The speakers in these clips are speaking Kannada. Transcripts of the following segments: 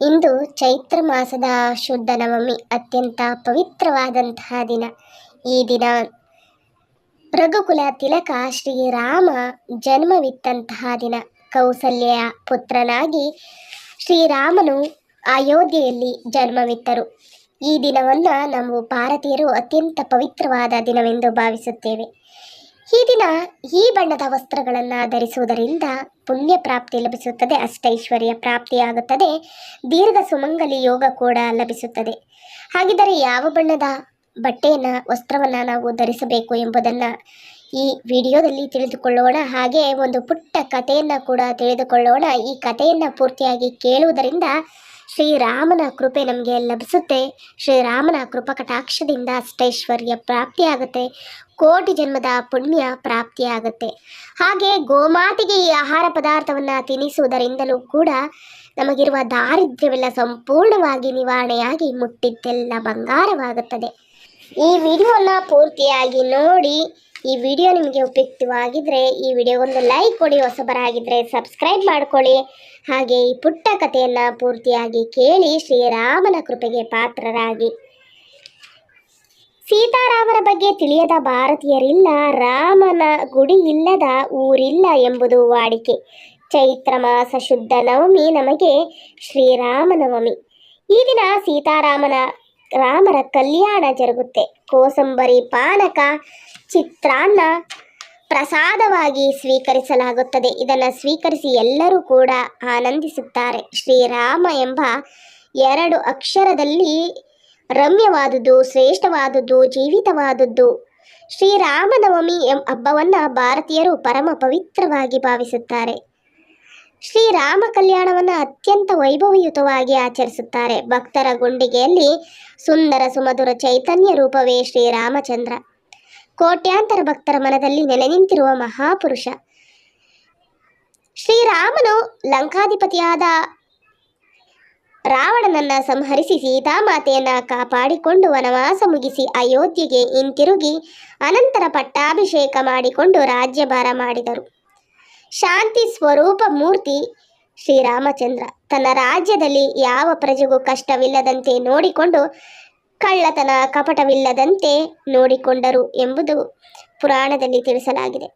ಇಂದು ಚೈತ್ರ ಮಾಸದ ಶುದ್ಧ ನವಮಿ, ಅತ್ಯಂತ ಪವಿತ್ರವಾದಂತಹ ದಿನ. ಈ ದಿನ ರಘುಕುಲ ತಿಲಕ ಶ್ರೀರಾಮ ಜನ್ಮವಿತ್ತಂತಹ ದಿನ. ಕೌಸಲ್ಯ ಪುತ್ರನಾಗಿ ಶ್ರೀರಾಮನು ಅಯೋಧ್ಯೆಯಲ್ಲಿ ಜನ್ಮವಿತ್ತರು ಈ ದಿನವನ್ನು ನಾವು ಭಾರತೀಯರು ಅತ್ಯಂತ ಪವಿತ್ರವಾದ ದಿನವೆಂದು ಭಾವಿಸುತ್ತೇವೆ. ಈ ದಿನ ಈ ಬಣ್ಣದ ವಸ್ತ್ರಗಳನ್ನು ಧರಿಸುವುದರಿಂದ ಪುಣ್ಯ ಪ್ರಾಪ್ತಿ ಲಭಿಸುತ್ತದೆ, ಅಷ್ಟೈಶ್ವರ್ಯ ಪ್ರಾಪ್ತಿಯಾಗುತ್ತದೆ ದೀರ್ಘ ಸುಮಂಗಲಿ ಯೋಗ ಕೂಡ ಲಭಿಸುತ್ತದೆ. ಹಾಗಿದ್ದರೆ ಯಾವ ಬಣ್ಣದ ಬಟ್ಟೆಯನ್ನು, ವಸ್ತ್ರವನ್ನು ನಾವು ಧರಿಸಬೇಕು ಎಂಬುದನ್ನು ಈ ವಿಡಿಯೋದಲ್ಲಿ ತಿಳಿದುಕೊಳ್ಳೋಣ. ಹಾಗೆ ಒಂದು ಪುಟ್ಟ ಕಥೆಯನ್ನು ಕೂಡ ತಿಳಿದುಕೊಳ್ಳೋಣ. ಈ ಕಥೆಯನ್ನು ಪೂರ್ತಿಯಾಗಿ ಕೇಳುವುದರಿಂದ ಶ್ರೀರಾಮನ ಕೃಪೆ ನಮಗೆ ಲಭಿಸುತ್ತೆ. ಶ್ರೀರಾಮನ ಕೃಪಕಟಾಕ್ಷದಿಂದ ಅಷ್ಟೈಶ್ವರ್ಯ ಪ್ರಾಪ್ತಿಯಾಗುತ್ತೆ. ಕೋಟಿ ಜನ್ಮದ ಪುಣ್ಯ ಪ್ರಾಪ್ತಿಯಾಗುತ್ತೆ. ಹಾಗೆ ಗೋಮಾತೆಗೆ ಈ ಆಹಾರ ಪದಾರ್ಥವನ್ನು ತಿನ್ನಿಸುವುದರಿಂದಲೂ ಕೂಡ ನಮಗಿರುವ ದಾರಿದ್ರ್ಯವೆಲ್ಲ ಸಂಪೂರ್ಣವಾಗಿ ನಿವಾರಣೆಯಾಗಿ ಮುಟ್ಟಿದ್ದೆಲ್ಲ ಬಂಗಾರವಾಗುತ್ತದೆ. ಈ ವಿಡಿಯೋನ ಪೂರ್ತಿಯಾಗಿ ನೋಡಿ. ಈ ವಿಡಿಯೋ ನಿಮಗೆ ಉಪಯುಕ್ತವಾಗಿದ್ದರೆ ಈ ವಿಡಿಯೋಗೊಂದು ಲೈಕ್ ಕೊಡಿ ಹೊಸಬರಾಗಿದ್ದರೆ ಸಬ್ಸ್ಕ್ರೈಬ್ ಮಾಡಿಕೊಳ್ಳಿ. ಹಾಗೆ ಈ ಪುಟ್ಟ ಕಥೆಯನ್ನು ಪೂರ್ತಿಯಾಗಿ ಕೇಳಿ ಶ್ರೀರಾಮನ ಕೃಪೆಗೆ ಪಾತ್ರರಾಗಿ. ಸೀತಾರಾಮರ ಬಗ್ಗೆ ತಿಳಿಯದ ಭಾರತೀಯರಿಲ್ಲ, ರಾಮನ ಗುಡಿ ಇಲ್ಲದ ಊರಿಲ್ಲ ಎಂಬುದು ವಾಡಿಕೆ. ಚೈತ್ರ ಮಾಸ ಶುದ್ಧ ನವಮಿ ನಮಗೆ ಶ್ರೀರಾಮನವಮಿ. ಈ ದಿನ ಸೀತಾರಾಮನ ರಾಮರ ಕಲ್ಯಾಣ ಜರುಗುತ್ತೆ. ಕೋಸಂಬರಿ ಪಾನಕ ಚಿತ್ರಾನ್ನ ಪ್ರಸಾದವಾಗಿ ಸ್ವೀಕರಿಸಲಾಗುತ್ತದೆ. ಇದನ್ನು ಸ್ವೀಕರಿಸಿ ಎಲ್ಲರೂ ಕೂಡ ಆನಂದಿಸುತ್ತಾರೆ. ಶ್ರೀರಾಮ ಎಂಬ ಎರಡು ಅಕ್ಷರದಲ್ಲಿ ರಮ್ಯವಾದುದು ಶ್ರೇಷ್ಠವಾದುದು ಜೀವಿತವಾದದ್ದು. ಶ್ರೀರಾಮನವಮಿ ಎಂಬ ಹಬ್ಬವನ್ನು ಭಾರತೀಯರು ಪರಮ ಪವಿತ್ರವಾಗಿ ಭಾವಿಸುತ್ತಾರೆ. ಶ್ರೀರಾಮ ಕಲ್ಯಾಣವನ್ನು ಅತ್ಯಂತ ವೈಭವಯುತವಾಗಿ ಆಚರಿಸುತ್ತಾರೆ. ಭಕ್ತರ ಗುಂಡಿಗೆಯಲ್ಲಿ ಸುಂದರ ಸುಮಧುರ ಚೈತನ್ಯ ರೂಪವೇ ಶ್ರೀರಾಮಚಂದ್ರ. ಕೋಟ್ಯಾಂತರ ಭಕ್ತರ ಮನದಲ್ಲಿ ನೆಲೆ ನಿಂತಿರುವ ಮಹಾಪುರುಷ. ಶ್ರೀರಾಮನು ಲಂಕಾಧಿಪತಿಯಾದ ರಾವಣನನ್ನ ಸಂಹರಿಸಿ ಸೀತಾಮಾತೆಯನ್ನ ಕಾಪಾಡಿಕೊಂಡು ವನವಾಸ ಮುಗಿಸಿ ಅಯೋಧ್ಯೆಗೆ ಹಿಂತಿರುಗಿ ಅನಂತರ ಪಟ್ಟಾಭಿಷೇಕ ಮಾಡಿಕೊಂಡು ರಾಜ್ಯಭಾರ ಮಾಡಿದರು. ಶಾಂತಿ ಸ್ವರೂಪ ಮೂರ್ತಿ ಶ್ರೀರಾಮಚಂದ್ರ. ತನ್ನ ರಾಜ್ಯದಲ್ಲಿ ಯಾವ ಪ್ರಜೆಗೂ ಕಷ್ಟವಿಲ್ಲದಂತೆ ನೋಡಿಕೊಂಡು ಕಳ್ಳತನ, ಕಪಟವಿಲ್ಲದಂತೆ ನೋಡಿಕೊಂಡರು ಎಂಬುದು ಪುರಾಣದಲ್ಲಿ ತಿಳಿಸಲಾಗಿದೆ.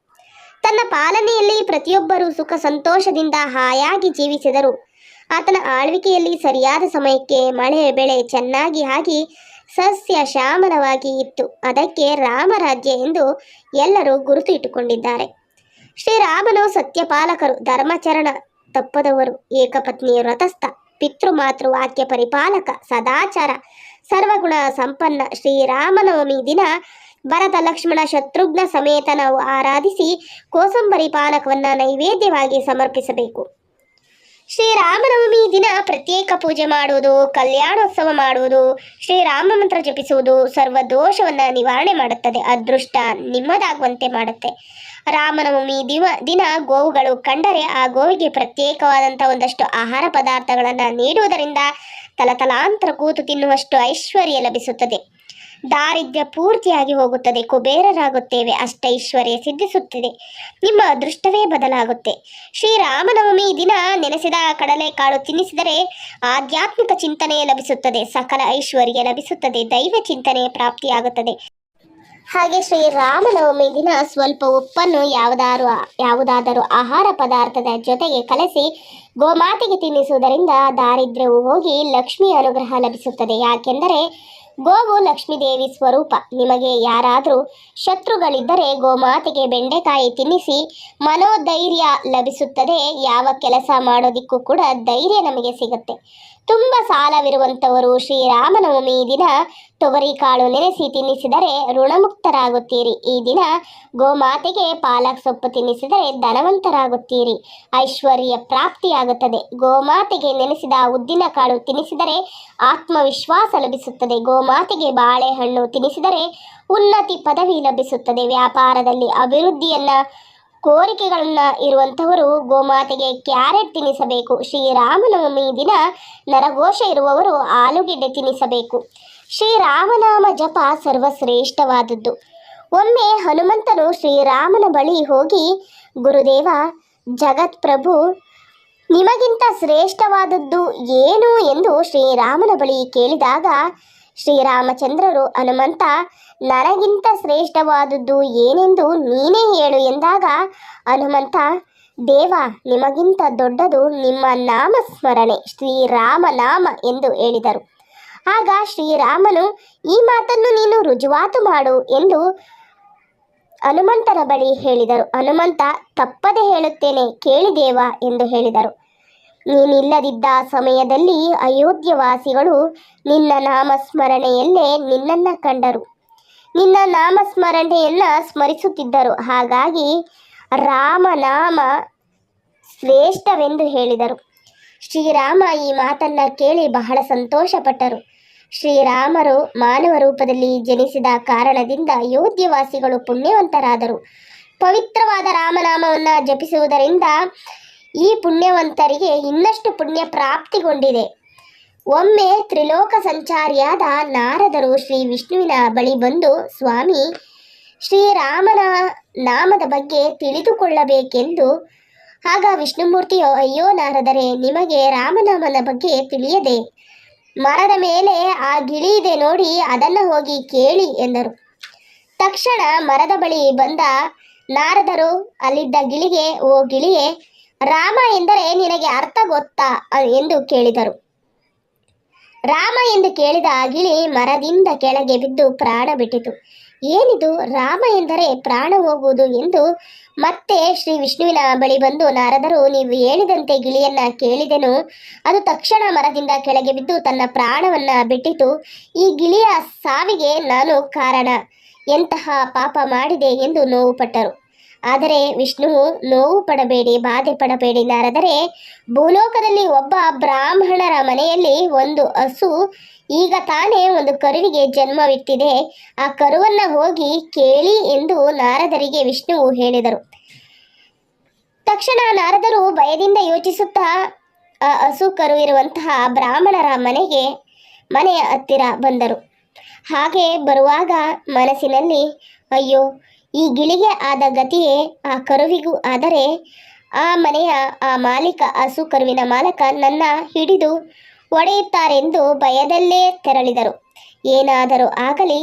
ತನ್ನ ಪಾಲನೆಯಲ್ಲಿ ಪ್ರತಿಯೊಬ್ಬರೂ ಸುಖ ಸಂತೋಷದಿಂದ ಹಾಯಾಗಿ ಜೀವಿಸಿದರು. ಆತನ ಆಳ್ವಿಕೆಯಲ್ಲಿ ಸರಿಯಾದ ಸಮಯಕ್ಕೆ ಮಳೆ, ಬೆಳೆ ಚೆನ್ನಾಗಿ ಆಗಿ ಸಸ್ಯ ಶ್ಯಾಮಲವಾಗಿ ಇತ್ತು. ಅದಕ್ಕೆ ರಾಮರಾಜ್ಯ ಎಂದು ಎಲ್ಲರೂ ಗುರುತು ಇಟ್ಟುಕೊಂಡಿದ್ದಾರೆ. ಶ್ರೀರಾಮನು ಸತ್ಯಪಾಲಕರು, ಧರ್ಮಚರಣ ತಪ್ಪದವರು, ಏಕಪತ್ನಿಯ ವ್ರತಸ್ಥ ಪಿತೃಮಾತೃ ವಾಕ್ಯ ಪರಿಪಾಲಕ, ಸದಾಚಾರ, ಸರ್ವಗುಣ ಸಂಪನ್ನ ಶ್ರೀರಾಮನವಮಿ ದಿನ. ಭರತ, ಲಕ್ಷ್ಮಣ, ಶತ್ರುಘ್ನ ಸಮೇತ ನಾವು ಆರಾಧಿಸಿ ಕೋಸಂಬರಿ ಪಾನಕವನ್ನು ನೈವೇದ್ಯವಾಗಿ ಸಮರ್ಪಿಸಬೇಕು. ಶ್ರೀರಾಮನವಮಿ ದಿನ ಪ್ರತ್ಯೇಕ ಪೂಜೆ ಮಾಡುವುದು, ಕಲ್ಯಾಣೋತ್ಸವ ಮಾಡುವುದು, ಶ್ರೀರಾಮ ಮಂತ್ರ ಜಪಿಸುವುದು ಸರ್ವ ದೋಷವನ್ನು ನಿವಾರಣೆ ಮಾಡುತ್ತದೆ, ಅದೃಷ್ಟ ನಿಮ್ಮದಾಗುವಂತೆ ಮಾಡುತ್ತೆ. ರಾಮನವಮಿ ದಿವ, ದಿನ ಗೋವುಗಳು ಕಂಡರೆ ಆ ಗೋವಿಗೆ ಪ್ರತ್ಯೇಕವಾದಂಥ ಒಂದಷ್ಟು ಆಹಾರ ಪದಾರ್ಥಗಳನ್ನು ನೀಡುವುದರಿಂದ ತಲತಲಾಂತರ ಕೂತು ತಿನ್ನುವಷ್ಟು ಐಶ್ವರ್ಯ ಲಭಿಸುತ್ತದೆ. ದಾರಿದ್ರ್ಯ ಪೂರ್ತಿಯಾಗಿ ಹೋಗುತ್ತದೆ. ಕುಬೇರರಾಗುತ್ತೇವೆ ಅಷ್ಟೈಶ್ವರ್ಯ ಸಿದ್ಧಿಸುತ್ತದೆ. ನಿಮ್ಮ ಅದೃಷ್ಟವೇ ಬದಲಾಗುತ್ತೆ. ಶ್ರೀರಾಮನವಮಿ ದಿನ ನೆನೆಸಿದ ಕಡಲೆಕಾಳು ತಿನ್ನಿಸಿದರೆ ಆಧ್ಯಾತ್ಮಿಕ ಚಿಂತನೆ ಲಭಿಸುತ್ತದೆ. ಸಕಲ ಐಶ್ವರ್ಯ ಲಭಿಸುತ್ತದೆ. ದೈವ ಚಿಂತನೆ ಪ್ರಾಪ್ತಿಯಾಗುತ್ತದೆ. ಹಾಗೆ ಶ್ರೀರಾಮನವಮಿ ದಿನ ಸ್ವಲ್ಪ ಉಪ್ಪನ್ನು ಯಾವುದಾದ್ರು ಯಾವುದಾದರೂ ಆಹಾರ ಪದಾರ್ಥದ ಜೊತೆಗೆ ಕಲಸಿ ಗೋಮಾತೆಗೆ ತಿನ್ನಿಸುವುದರಿಂದ ದಾರಿದ್ರ್ಯವು ಹೋಗಿ ಲಕ್ಷ್ಮಿ ಅನುಗ್ರಹ ಲಭಿಸುತ್ತದೆ. ಯಾಕೆಂದರೆ ಗೋವು ಲಕ್ಷ್ಮೀದೇವಿ ಸ್ವರೂಪ. ನಿಮಗೆ ಯಾರಾದರೂ ಶತ್ರುಗಳಿದ್ದರೆ ಗೋಮಾತೆಗೆ ಬೆಂಡೆಕಾಯಿ ತಿನ್ನಿಸಿ ಮನೋಧೈರ್ಯ ಲಭಿಸುತ್ತದೆ. ಯಾವ ಕೆಲಸ ಮಾಡೋದಿಕ್ಕೂ ಕೂಡ ಧೈರ್ಯ ನಮಗೆ ಸಿಗುತ್ತೆ. ತುಂಬ ಸಾಲವಿರುವಂಥವರು ಶ್ರೀರಾಮನವಮಿ ದಿನ. ತೊಗರಿ ಕಾಳು ನೆನೆಸಿ ತಿನ್ನಿಸಿದರೆ ಋಣಮುಕ್ತರಾಗುತ್ತೀರಿ. ಈ ದಿನ ಗೋಮಾತೆಗೆ ಪಾಲಕ್ ಸೊಪ್ಪು ತಿನ್ನಿಸಿದರೆ ಧನವಂತರಾಗುತ್ತೀರಿ. ಐಶ್ವರ್ಯ ಪ್ರಾಪ್ತಿಯಾಗುತ್ತದೆ. ಗೋಮಾತೆಗೆ ನೆನೆಸಿದ ಉದ್ದಿನ ಕಾಳು ತಿನ್ನಿಸಿದರೆ ಆತ್ಮವಿಶ್ವಾಸ ಲಭಿಸುತ್ತದೆ. ಗೋಮಾತೆಗೆ ಬಾಳೆಹಣ್ಣು ತಿನ್ನಿಸಿದರೆ ಉನ್ನತಿ ಪದವಿ ಲಭಿಸುತ್ತದೆ. ವ್ಯಾಪಾರದಲ್ಲಿ ಅಭಿವೃದ್ಧಿಯನ್ನ ಕೋರಿಕೆಗಳನ್ನ ಇರುವಂಥವರು ಗೋಮಾತೆಗೆ ಕ್ಯಾರೆಟ್ ತಿನ್ನಿಸಬೇಕು. ಶ್ರೀರಾಮನವಮಿ ದಿನ ನರಘೋಷ ಇರುವವರು ಆಲೂಗೆಡ್ಡೆ ತಿನ್ನಿಸಬೇಕು. ಶ್ರೀರಾಮನಾಮ ಜಪ ಸರ್ವಶ್ರೇಷ್ಠವಾದದ್ದು. ಒಮ್ಮೆ ಹನುಮಂತನು ಶ್ರೀರಾಮನ ಬಳಿ ಹೋಗಿ, ಗುರುದೇವ, ಜಗತ್ಪ್ರಭು, ನಿಮಗಿಂತ ಶ್ರೇಷ್ಠವಾದದ್ದು ಏನು? ಎಂದು ಶ್ರೀರಾಮನ ಬಳಿ ಕೇಳಿದಾಗ ಶ್ರೀರಾಮಚಂದ್ರರು ಹನುಮಂತ, ನನಗಿಂತ ಶ್ರೇಷ್ಠವಾದದ್ದು ಏನೆಂದು ನೀನೇ ಹೇಳು ಎಂದಾಗ ಹನುಮಂತ, ದೇವ, ನಿಮಗಿಂತ ದೊಡ್ಡದು ನಿಮ್ಮ ನಾಮಸ್ಮರಣೆ, ಶ್ರೀರಾಮ ನಾಮ ಎಂದು ಹೇಳಿದರು. ಆಗ ಶ್ರೀರಾಮನು, ಈ ಮಾತನ್ನು ನೀನು ರುಜುವಾತು ಮಾಡು ಎಂದು ಹನುಮಂತನ ಬಳಿ ಹೇಳಿದರು. ಹನುಮಂತ, ತಪ್ಪದೆ ಹೇಳುತ್ತೇನೆ, ಕೇಳಿ ದೇವ ಎಂದು ಹೇಳಿದರು. ನೀನಿಲ್ಲದಿದ್ದ ಸಮಯದಲ್ಲಿ ಅಯೋಧ್ಯವಾಸಿಗಳು ನಿನ್ನ ನಾಮಸ್ಮರಣೆಯಲ್ಲೇ ನಿನ್ನನ್ನು ಕಂಡರು. ನಿನ್ನ ನಾಮಸ್ಮರಣೆಯನ್ನ ಸ್ಮರಿಸುತ್ತಿದ್ದರು. ಹಾಗಾಗಿ ರಾಮನಾಮ ಶ್ರೇಷ್ಠವೆಂದು ಹೇಳಿದರು. ಶ್ರೀರಾಮ ಈ ಮಾತನ್ನ ಕೇಳಿ ಬಹಳ ಸಂತೋಷಪಟ್ಟರು. ಶ್ರೀರಾಮರು ಮಾನವ ರೂಪದಲ್ಲಿ ಜನಿಸಿದ ಕಾರಣದಿಂದ ಅಯೋಧ್ಯವಾಸಿಗಳು ಪುಣ್ಯವಂತರಾದರು. ಪವಿತ್ರವಾದ ರಾಮನಾಮವನ್ನು ಜಪಿಸುವುದರಿಂದ ಈ ಪುಣ್ಯವಂತರಿಗೆ ಇನ್ನಷ್ಟು ಪುಣ್ಯ ಪ್ರಾಪ್ತಿಗೊಂಡಿದೆ. ಒಮ್ಮೆ ತ್ರಿಲೋಕ ಸಂಚಾರಿಯಾದ ನಾರದರು ಶ್ರೀ ವಿಷ್ಣುವಿನ ಬಳಿ ಬಂದು, ಸ್ವಾಮಿ, ಶ್ರೀರಾಮನ ನಾಮದ ಬಗ್ಗೆ ತಿಳಿದುಕೊಳ್ಳಬೇಕೆಂದು. ಆಗ ವಿಷ್ಣುಮೂರ್ತಿಯು, ಅಯ್ಯೋ ನಾರದರೆ, ನಿಮಗೆ ರಾಮನಾಮನ ಬಗ್ಗೆ ತಿಳಿಯದೆ. ಮರದ ಮೇಲೆ ಆ ಗಿಳಿ ಇದೆ ನೋಡಿ, ಅದನ್ನು ಹೋಗಿ ಕೇಳಿ ಎಂದರು. ತಕ್ಷಣ ಮರದ ಬಳಿ ಬಂದ ನಾರದರು, ಅಲ್ಲಿದ್ದ ಗಿಳಿಗೆ, ಓ ಗಿಳಿಯೇ ರಾಮ ಎಂದರೆ ನಿನಗೆ ಅರ್ಥ ಗೊತ್ತಾ ಎಂದು ಕೇಳಿದರು. ರಾಮ ಎಂದು ಕೇಳಿದ ಆ ಗಿಳಿ ಮರದಿಂದ ಕೆಳಗೆ ಬಿದ್ದು ಪ್ರಾಣ ಬಿಟ್ಟಿತು. ಏನಿದು? ರಾಮ ಎಂದರೆ ಪ್ರಾಣ ಹೋಗುವುದು ಎಂದು ಮತ್ತೆ ಶ್ರೀ ವಿಷ್ಣುವಿನ ಬಳಿ ಬಂದು ನಾರದರು, ನೀವು ಹೇಳಿದಂತೆ ಗಿಳಿಯನ್ನ ಕೇಳಿದೆನು. ಅದು ತಕ್ಷಣ ಮರದಿಂದ ಕೆಳಗೆ ಬಿದ್ದು ತನ್ನ ಪ್ರಾಣವನ್ನ ಬಿಟ್ಟಿತು. ಈ ಗಿಳಿಯ ಸಾವಿಗೆ ನಾನು ಕಾರಣ. ಎಂತಹ ಪಾಪ ಮಾಡಿದೆ ಎಂದು ನೋವು ಪಟ್ಟರು. ಆದರೆ ವಿಷ್ಣು, ನೋವು ಪಡಬೇಡಿ, ಬಾಧೆ ಪಡಬೇಡಿ ನಾರದರೆ, ಭೂಲೋಕದಲ್ಲಿ ಒಬ್ಬ ಬ್ರಾಹ್ಮಣರ ಮನೆಯಲ್ಲಿ ಒಂದು ಹಸು ಈಗ ತಾನೇ ಒಂದು ಕರುವಿಗೆ ಜನ್ಮವಿಟ್ಟಿದೆ. ಆ ಕರುವನ್ನ ಹೋಗಿ ಕೇಳಿ ಎಂದು ನಾರದರಿಗೆ ವಿಷ್ಣುವು ಹೇಳಿದರು. ತಕ್ಷಣ ನಾರದರು ಭಯದಿಂದ ಯೋಚಿಸುತ್ತಾ, ಆ ಹಸು ಕರು ಇರುವಂತಹ ಬ್ರಾಹ್ಮಣರ ಮನೆಗೆ ಮನೆಯ ಹತ್ತಿರ ಬಂದರು. ಹಾಗೆ ಬರುವಾಗ ಮನಸ್ಸಿನಲ್ಲಿ, ಅಯ್ಯೋ ಈ ಗಿಳಿಗೆ ಆದ ಗತಿಯೇ ಆ ಕರುವಿಗೂ. ಆದರೆ ಆ ಮನೆಯ ಆ ಮಾಲೀಕ ಹಸು ಕರುವಿನ ಮಾಲಕ ನನ್ನ ಹಿಡಿದು ಒಡೆಯುತ್ತಾರೆಂದು ಭಯದಲ್ಲೇ ತೆರಳಿದರು. ಏನಾದರೂ ಆಗಲಿ,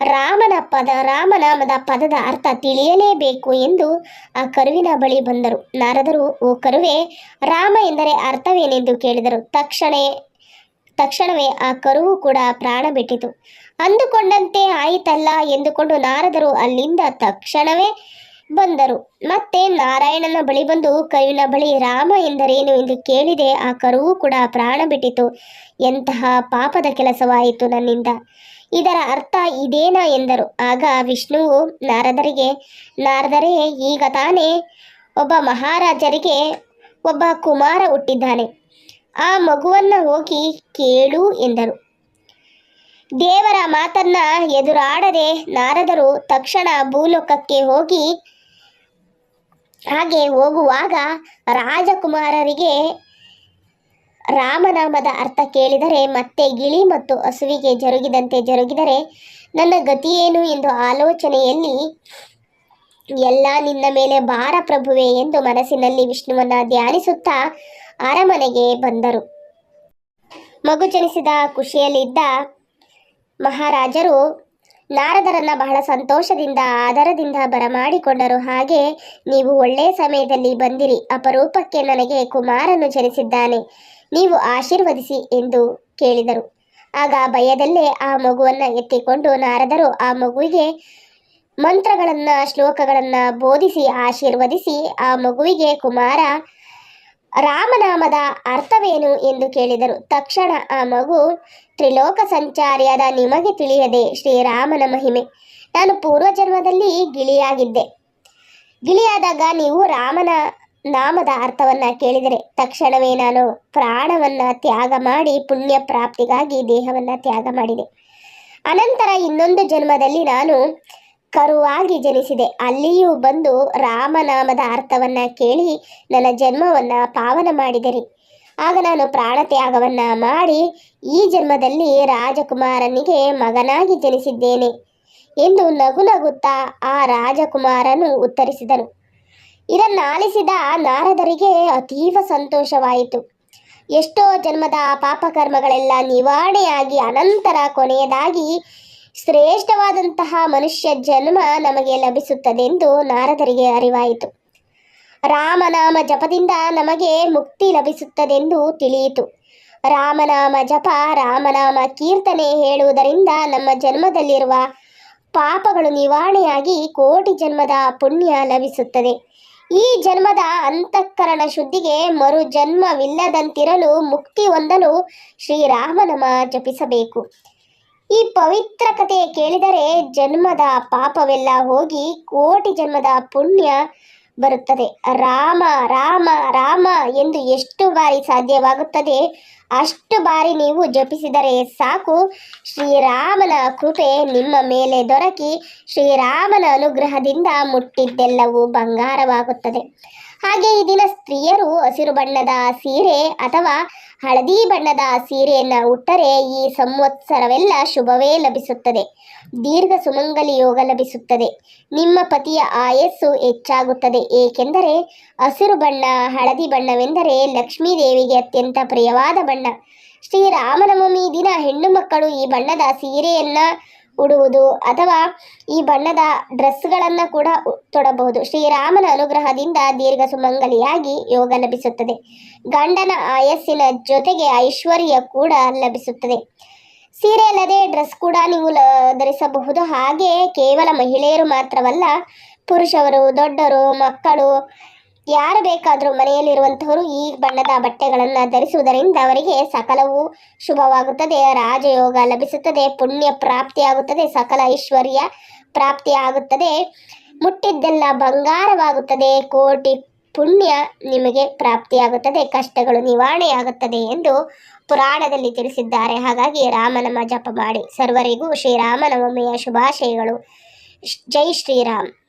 ರಾಮನ ಪದ, ರಾಮನಾಮದ ಪದದ ಅರ್ಥ ತಿಳಿಯಲೇಬೇಕು ಎಂದು ಆ ಕರುವಿನ ಬಳಿ ಬಂದರು. ನಾರದರು, ಓ ಕರುವೆ, ರಾಮ ಎಂದರೆ ಅರ್ಥವೇನೆಂದು ಕೇಳಿದರು. ತಕ್ಷಣ ತಕ್ಷಣವೇ ಆ ಕರುವು ಕೂಡ ಪ್ರಾಣ ಬಿಟ್ಟಿತು. ಅಂದುಕೊಂಡಂತೆ ಆಯಿತಲ್ಲ ಎಂದುಕೊಂಡು ನಾರದರು ಅಲ್ಲಿಂದ ತಕ್ಷಣವೇ ಬಂದರು. ಮತ್ತೆ ನಾರಾಯಣನ ಬಳಿ ಬಂದು ಕರುವಿನ ಬಳಿ ರಾಮ ಎಂದರೇನು ಎಂದು ಕೇಳಿದೆ ಆ ಕರುವು ಕೂಡ ಪ್ರಾಣ ಬಿಟ್ಟಿತು. ಎಂತಹ ಪಾಪದ ಕೆಲಸವಾಯಿತು ನನ್ನಿಂದ. ಇದರ ಅರ್ಥ ಇದೇನಾ ಎಂದರು. ಆಗ ವಿಷ್ಣುವು ನಾರದರಿಗೆ, ನಾರದರೇ ಈಗ ತಾನೇ ಒಬ್ಬ ಮಹಾರಾಜರಿಗೆ ಒಬ್ಬ ಕುಮಾರ ಹುಟ್ಟಿದ್ದಾನೆ. ಆ ಮಗುವನ್ನ ಹೋಗಿ ಕೇಳು ಎಂದರು ದೇವರ ಮಾತನ್ನ ಎದುರಾಡದೆ ನಾರದರು ತಕ್ಷಣ ಭೂಲೋಕಕ್ಕೆ ಹೋಗಿ ಹಾಗೆ ಹೋಗುವಾಗ ರಾಜಕುಮಾರರಿಗೆ ರಾಮನಾಮದ ಅರ್ಥ ಕೇಳಿದರೆ ಮತ್ತೆ ಗಿಳಿ ಮತ್ತು ಹಸುವಿಗೆ ಜರುಗಿದಂತೆ ಜರುಗಿದರೆ ನನ್ನ ಗತಿಯೇನು ಎಂದು ಆಲೋಚನೆಯಲ್ಲಿ ಎಲ್ಲ ನಿನ್ನ ಮೇಲೆ ಭಾರ ಪ್ರಭುವೆ ಎಂದು ಮನಸ್ಸಿನಲ್ಲಿ ವಿಷ್ಣುವನ್ನ ಧ್ಯಾನಿಸುತ್ತಾ ಅರಮನೆಗೆ ಬಂದರು. ಮಗು ಜನಿಸಿದ ಖುಷಿಯಲ್ಲಿದ್ದ ಮಹಾರಾಜರು ನಾರದರನ್ನ ಬಹಳ ಸಂತೋಷದಿಂದ, ಆದರದಿಂದ ಬರಮಾಡಿಕೊಂಡರು. ಹಾಗೆ ನೀವು ಒಳ್ಳೆಯ ಸಮಯದಲ್ಲಿ ಬಂದಿರಿ. ಅಪರೂಪಕ್ಕೆ ನನಗೆ ಕುಮಾರನು ಜನಿಸಿದ್ದಾನೆ. ನೀವು ಆಶೀರ್ವದಿಸಿ ಎಂದು ಕೇಳಿದರು. ಆಗ ಭಯದಲ್ಲೇ ಆ ಮಗುವನ್ನು ಎತ್ತಿಕೊಂಡು ನಾರದರು ಆ ಮಗುವಿಗೆ ಮಂತ್ರಗಳನ್ನು, ಶ್ಲೋಕಗಳನ್ನು ಬೋಧಿಸಿ, ಆಶೀರ್ವದಿಸಿ ಆ ಮಗುವಿಗೆ ಕುಮಾರ ರಾಮನಾಮದ ಅರ್ಥವೇನು ಎಂದು ಕೇಳಿದರು. ತಕ್ಷಣ ಆ ಮಗು ತ್ರಿಲೋಕ ಸಂಚಾರಿಯಾದ ನಿಮಗೆ ತಿಳಿಯದೆ ಶ್ರೀರಾಮನ ಮಹಿಮೆ. ನಾನು ಪೂರ್ವಜನ್ಮದಲ್ಲಿ ಗಿಳಿಯಾಗಿದ್ದೆ. ಗಿಳಿಯಾದಾಗ ನೀವು ರಾಮನ ನಾಮದ ಅರ್ಥವನ್ನ ಕೇಳಿದರೆ ತಕ್ಷಣವೇ ನಾನು ಪ್ರಾಣವನ್ನ ತ್ಯಾಗ ಮಾಡಿ ಪುಣ್ಯ ಪ್ರಾಪ್ತಿಗಾಗಿ ದೇಹವನ್ನ ತ್ಯಾಗ ಮಾಡಿದೆ. ಅನಂತರ ಇನ್ನೊಂದು ಜನ್ಮದಲ್ಲಿ ನಾನು ಕರುವಾಗಿ ಜನಿಸಿದೆ. ಅಲ್ಲಿಯೂ ಬಂದು ರಾಮನಾಮದ ಅರ್ಥವನ್ನ ಕೇಳಿ ನನ್ನ ಜನ್ಮವನ್ನ ಪಾವನ ಮಾಡಿದರಿ. ಆಗ ನಾನು ಪ್ರಾಣತ್ಯಾಗವನ್ನು ಮಾಡಿ ಈ ಜನ್ಮದಲ್ಲಿ ರಾಜಕುಮಾರನಿಗೆ ಮಗನಾಗಿ ಜನಿಸಿದ್ದೇನೆ ಎಂದು ನಗು ನಗುತ್ತಾ ಆ ರಾಜಕುಮಾರನು ಉತ್ತರಿಸಿದನು. ಇದನ್ನಾಲಿಸಿದ ನಾರದರಿಗೆ ಅತೀವ ಸಂತೋಷವಾಯಿತು. ಎಷ್ಟೋ ಜನ್ಮದ ಪಾಪಕರ್ಮಗಳೆಲ್ಲ ನಿವಾರಣೆಯಾಗಿ ಅನಂತರ ಕೊನೆಯದಾಗಿ ಶ್ರೇಷ್ಠವಾದಂತಹ ಮನುಷ್ಯ ಜನ್ಮ ನಮಗೆ ಲಭಿಸುತ್ತದೆ ಎಂದು ನಾರದರಿಗೆ ಅರಿವಾಯಿತು. ರಾಮನಾಮ ಜಪದಿಂದ ನಮಗೆ ಮುಕ್ತಿ ಲಭಿಸುತ್ತದೆಂದು ತಿಳಿಯಿತು. ರಾಮನಾಮ ಜಪ, ರಾಮನಾಮ ಕೀರ್ತನೆ ಹೇಳುವುದರಿಂದ ನಮ್ಮ ಜನ್ಮದಲ್ಲಿರುವ ಪಾಪಗಳು ನಿವಾರಣೆಯಾಗಿ ಕೋಟಿ ಜನ್ಮದ ಪುಣ್ಯ ಲಭಿಸುತ್ತದೆ. ಈ ಜನ್ಮದ ಅಂತಃಕರಣ ಶುದ್ಧಿಗೆ ಮರು ಜನ್ಮವಿಲ್ಲದಂತಿರಲು ಮುಕ್ತಿ ಹೊಂದಲು ಶ್ರೀರಾಮನಾಮ ಜಪಿಸಬೇಕು. ಈ ಪವಿತ್ರ ಕಥೆ ಕೇಳಿದರೆ ಜನ್ಮದ ಪಾಪವೆಲ್ಲ ಹೋಗಿ ಕೋಟಿ ಜನ್ಮದ ಪುಣ್ಯ ಬರುತ್ತದೆ. ರಾಮ ರಾಮ ರಾಮ ಎಂದು ಎಷ್ಟು ಬಾರಿ ಸಾಧ್ಯವಾಗುತ್ತದೆ, ಅಷ್ಟು ಬಾರಿ ನೀವು ಜಪಿಸಿದರೆ ಸಾಕು. ಶ್ರೀರಾಮನ ಕೃಪೆ ನಿಮ್ಮ ಮೇಲೆ ದೊರಕಿ, ಶ್ರೀರಾಮನ ಅನುಗ್ರಹದಿಂದ ಮುಟ್ಟಿದ್ದೆಲ್ಲವೂ ಬಂಗಾರವಾಗುತ್ತದೆ. ಹಾಗೆ ಈ ದಿನ ಸ್ತ್ರೀಯರು ಹಸಿರು ಬಣ್ಣದ ಸೀರೆ ಅಥವಾ ಹಳದಿ ಬಣ್ಣದ ಸೀರೆಯನ್ನು ಉಟ್ಟರೆ ಈ ಸಂವತ್ಸರವೆಲ್ಲ ಶುಭವೇ ಲಭಿಸುತ್ತದೆ. ದೀರ್ಘ ಸುಮಂಗಲಿ ಯೋಗ ಲಭಿಸುತ್ತದೆ. ನಿಮ್ಮ ಪತಿಯ ಆಯಸ್ಸು ಹೆಚ್ಚಾಗುತ್ತದೆ. ಏಕೆಂದರೆ ಹಸಿರು ಬಣ್ಣ, ಹಳದಿ ಬಣ್ಣವೆಂದರೆ ಲಕ್ಷ್ಮೀ ದೇವಿಗೆ ಅತ್ಯಂತ ಪ್ರಿಯವಾದ ಬಣ್ಣ. ಶ್ರೀರಾಮನವಮಿ ದಿನ ಹೆಣ್ಣು ಮಕ್ಕಳು ಈ ಬಣ್ಣದ ಸೀರೆಯನ್ನ ಉಡುವುದು ಅಥವಾ ಈ ಬಣ್ಣದ ಡ್ರೆಸ್ಗಳನ್ನು ಕೂಡ ತೊಡಬಹುದು. ಶ್ರೀರಾಮನ ಅನುಗ್ರಹದಿಂದ ದೀರ್ಘ ಸುಮಂಗಲಿಯಾಗಿ ಯೋಗ ಲಭಿಸುತ್ತದೆ. ಗಂಡನ ಆಯಸ್ಸಿನ ಜೊತೆಗೆ ಐಶ್ವರ್ಯ ಕೂಡ ಲಭಿಸುತ್ತದೆ. ಸೀರೆ ಅಲ್ಲದೆ ಡ್ರೆಸ್ ಕೂಡ ನೀವು ಧರಿಸಬಹುದು. ಹಾಗೆ ಕೇವಲ ಮಹಿಳೆಯರು ಮಾತ್ರವಲ್ಲ ಪುರುಷರು ದೊಡ್ಡರು, ಮಕ್ಕಳು ಯಾರು ಬೇಕಾದರೂ ಮನೆಯಲ್ಲಿರುವಂಥವರು ಈ ಬಣ್ಣದ ಬಟ್ಟೆಗಳನ್ನು ಧರಿಸುವುದರಿಂದ ಅವರಿಗೆ ಸಕಲವೂ ಶುಭವಾಗುತ್ತದೆ. ರಾಜಯೋಗ ಲಭಿಸುತ್ತದೆ, ಪುಣ್ಯ ಪ್ರಾಪ್ತಿಯಾಗುತ್ತದೆ, ಸಕಲ ಐಶ್ವರ್ಯ ಪ್ರಾಪ್ತಿಯಾಗುತ್ತದೆ. ಮುಟ್ಟಿದ್ದೆಲ್ಲ ಬಂಗಾರವಾಗುತ್ತದೆ, ಕೋಟಿ ಪುಣ್ಯ ನಿಮಗೆ ಪ್ರಾಪ್ತಿಯಾಗುತ್ತದೆ, ಕಷ್ಟಗಳು ನಿವಾರಣೆಯಾಗುತ್ತದೆ ಎಂದು ಪುರಾಣದಲ್ಲಿ ತಿಳಿಸಿದ್ದಾರೆ. ಹಾಗಾಗಿ ರಾಮನಮ ಜಪ ಮಾಡಿ. ಸರ್ವರಿಗೂ ಶ್ರೀರಾಮನವಮಿಯ ಶುಭಾಶಯಗಳು. ಜೈ ಶ್ರೀರಾಮ್.